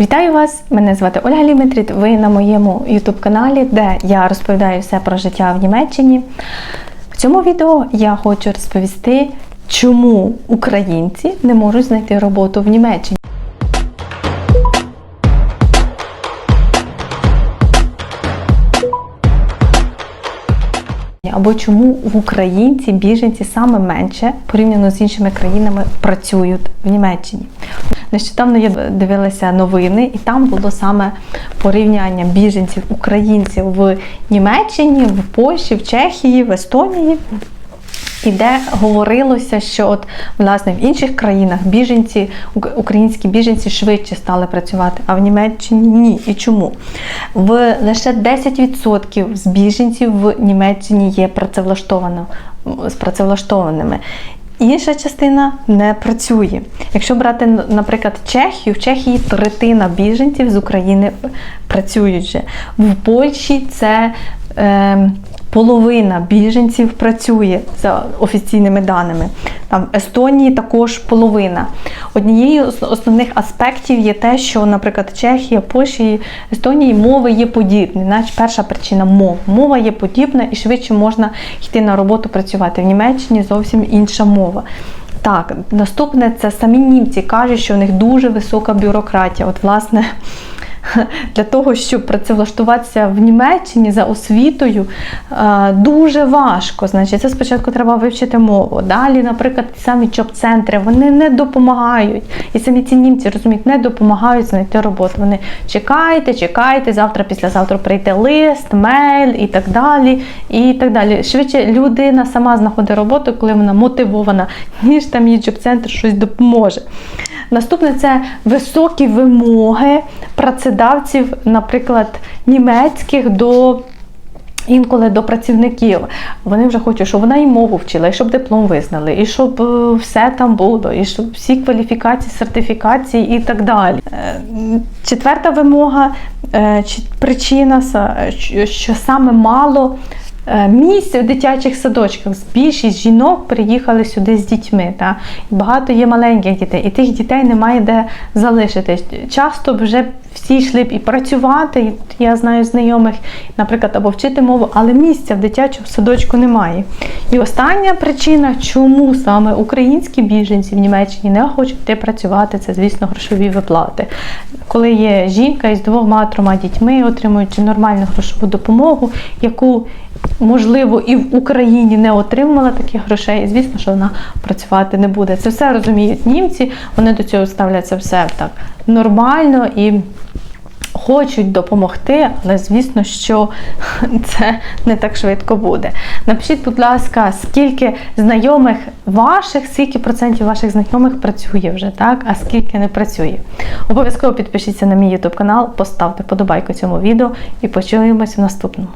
Вітаю вас! Мене звати Ольга Ліметріт. Ви на моєму YouTube каналі, де я розповідаю все про життя в Німеччині. В цьому відео я хочу розповісти, чому українці не можуть знайти роботу в Німеччині. Або чому в українці біженці саме менше порівняно з іншими країнами працюють в Німеччині? Нещодавно я дивилася новини, і там було саме порівняння біженців українців в Німеччині, в Польщі, в Чехії, в Естонії. І де говорилося, що от власне в інших країнах біженці, українські біженці швидше стали працювати, а в Німеччині ні. І чому? В лише 10% з біженців в Німеччині є працевлаштовано з працевлаштованими. Інша частина не працює. Якщо брати, наприклад, Чехію, в Чехії третина біженців з України працюють вже. В Польщі це е, половина біженців працює за офіційними даними. Там в Естонії також половина. Однією з основних аспектів є те, що, наприклад, Чехія, Польща, Естонії мови є подібні. Значить, перша причина мов. Мова є подібна і швидше можна йти на роботу працювати. В Німеччині зовсім інша мова. Так, наступне це самі німці кажуть, що у них дуже висока бюрократія. От, власне, для того, щоб працевлаштуватися в Німеччині за освітою, дуже важко. Значить, це спочатку треба вивчити мову. Далі, наприклад, ті самі джоб-центри вони не допомагають. І самі ці німці розуміють, не допомагають знайти роботу. Вони чекайте, чекайте, завтра, післязавтра прийде лист, мейл і так далі. І так далі. Швидше людина сама знаходить роботу, коли вона мотивована, ніж там їй джоб-центр щось допоможе. Наступне це високі вимоги працедавців, наприклад, німецьких до. Інколи до працівників вони вже хочуть, щоб вона і мову вчила, і щоб диплом визнали, і щоб все там було, і щоб всі кваліфікації, сертифікації і так далі. Четверта вимога, причина, що саме мало місць у дитячих садочках. Більшість жінок приїхали сюди з дітьми. Та? Багато є маленьких дітей, і тих дітей немає де залишити. Часто вже всі йшли б і працювати. Я знаю знайомих, наприклад, або вчити мову, але місця в дитячому садочку немає. І остання причина, чому саме українські біженці в Німеччині не хочуть йти працювати, це, звісно, грошові виплати. Коли є жінка із двома-трьома дітьми, отримуючи нормальну грошову допомогу, яку Можливо, і в Україні не отримала таких грошей, і звісно, що вона працювати не буде. Це все розуміють німці, вони до цього ставляться все так нормально і хочуть допомогти, але звісно, що це не так швидко буде. Напишіть, будь ласка, скільки знайомих ваших, скільки процентів ваших знайомих працює вже, так, а скільки не працює. Обов'язково підпишіться на мій YouTube канал, поставте подобайку цьому відео і почуємося в наступному.